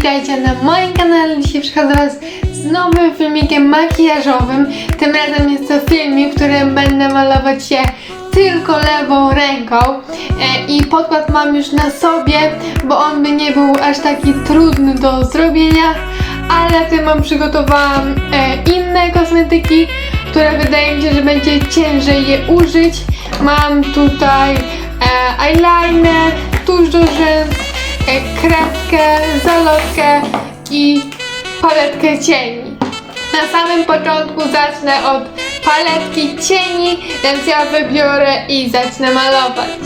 witajcie na moim kanale. Dzisiaj przychodzę Was z nowym filmikiem makijażowym. Tym razem jest to filmik, w którym będę malować się tylko lewą ręką. E, I podkład mam już na sobie, bo on by nie był aż taki trudny do zrobienia. Ale tym mam przygotowałam e, inne kosmetyki, które wydaje mi się, że będzie ciężej je użyć. Mam tutaj e, eyeliner, tusz do rzęs, kredkę, zalotkę i paletkę cieni. Na samym początku zacznę od paletki cieni, więc ja wybiorę i zacznę malować.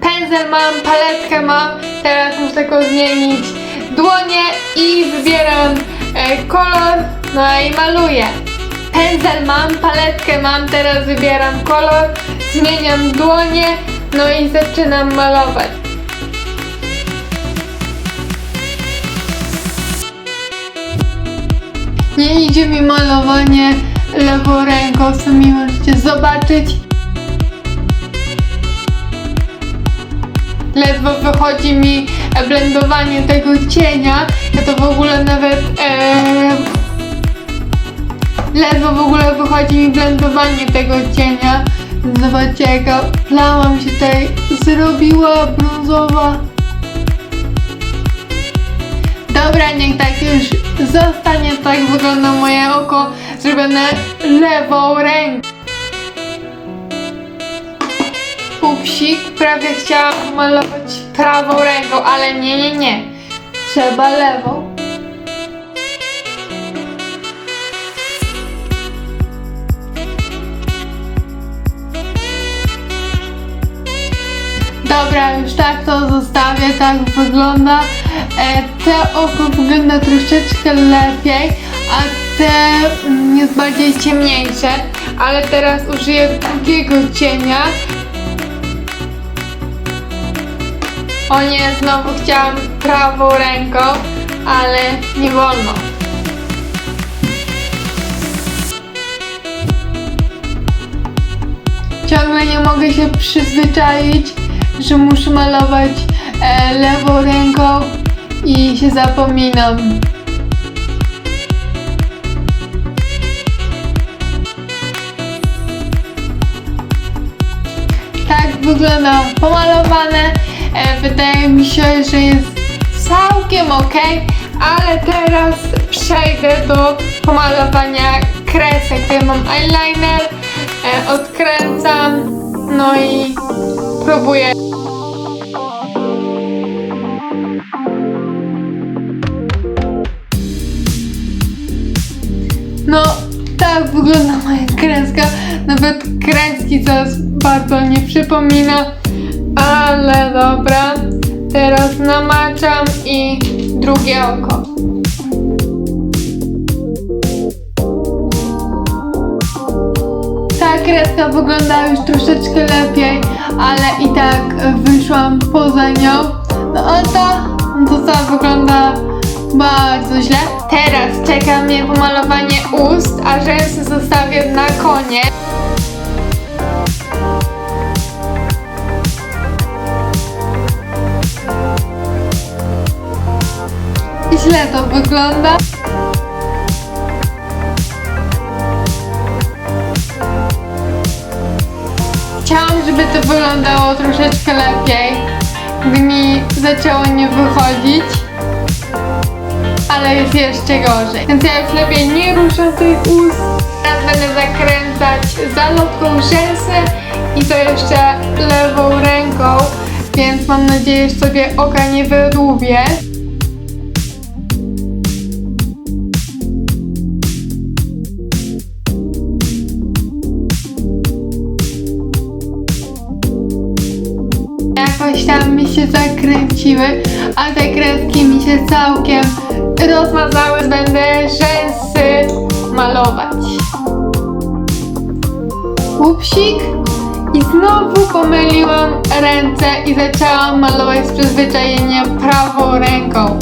Pędzel mam, paletkę mam, teraz muszę tylko zmienić dłonie i wybieram e, kolor, no i maluję. Pędzel mam, paletkę mam, teraz wybieram kolor, zmieniam dłonie, no i zaczynam malować. Nie idzie mi malowanie lewą ręką, sami możecie zobaczyć. Ledwo wychodzi mi blendowanie tego cienia. Ja to w ogóle nawet e, ledwo w ogóle wychodzi mi blendowanie tego cienia. Zobaczcie jaka plama mi się tutaj zrobiła brązowa. Dobra, niech tak już zostanie, tak wygląda moje oko zrobione lewą ręką. Pupsik, prawie chciałam malować prawą ręką, ale nie, nie, nie. Trzeba lewą. Dobra, już tak to zostawię, tak wygląda. E, te oko wygląda troszeczkę lepiej, a te jest bardziej ciemniejsze. Ale teraz użyję drugiego cienia. O nie, znowu chciałam prawą ręką, ale nie wolno. Ciągle nie mogę się przyzwyczaić, że muszę malować e, lewą ręką i się zapominam. Tak wygląda pomalowane. E, wydaje mi się, że jest całkiem ok, ale teraz przejdę do pomalowania kresek. Tutaj mam eyeliner, e, odkręcam, no i próbuję. Wygląda moja kreska. Nawet kreski coś bardzo nie przypomina. Ale dobra. Teraz namaczam i drugie oko. Ta kreska wygląda już troszeczkę lepiej, ale i tak wyszłam poza nią. No a ta, no to ta wygląda bardzo źle. Teraz czeka mnie pomalowanie ust, a rzęsy zostawię na koniec. Źle to wygląda. Chciałam, żeby to wyglądało troszeczkę lepiej, gdy mi zaczęło nie wychodzić, ale jest jeszcze gorzej. Więc ja już lepiej nie ruszam tych ust. Teraz będę zakręcać zalotką rzęsy i to jeszcze lewą ręką, więc mam nadzieję, że sobie oka nie wydłubię. Tam mi się zakręciły, a te kreski mi się całkiem rozmazały. Będę rzęsy malować. Upsik. I znowu pomyliłam ręce i zaczęłam malować z przyzwyczajenia prawą ręką.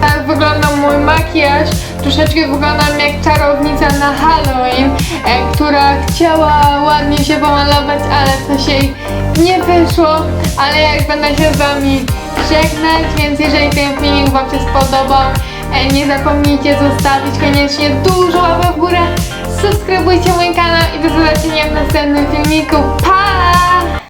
Tak wygląda mój makijaż troszeczkę wyglądam jak czarownica na Halloween, e, która chciała ładnie się pomalować, ale coś jej nie wyszło, ale ja już będę się z wami żegnać, więc jeżeli ten filmik wam się spodobał, e, nie zapomnijcie zostawić koniecznie dużo łapek w górę, subskrybujcie mój kanał i do zobaczenia w następnym filmiku. Pa!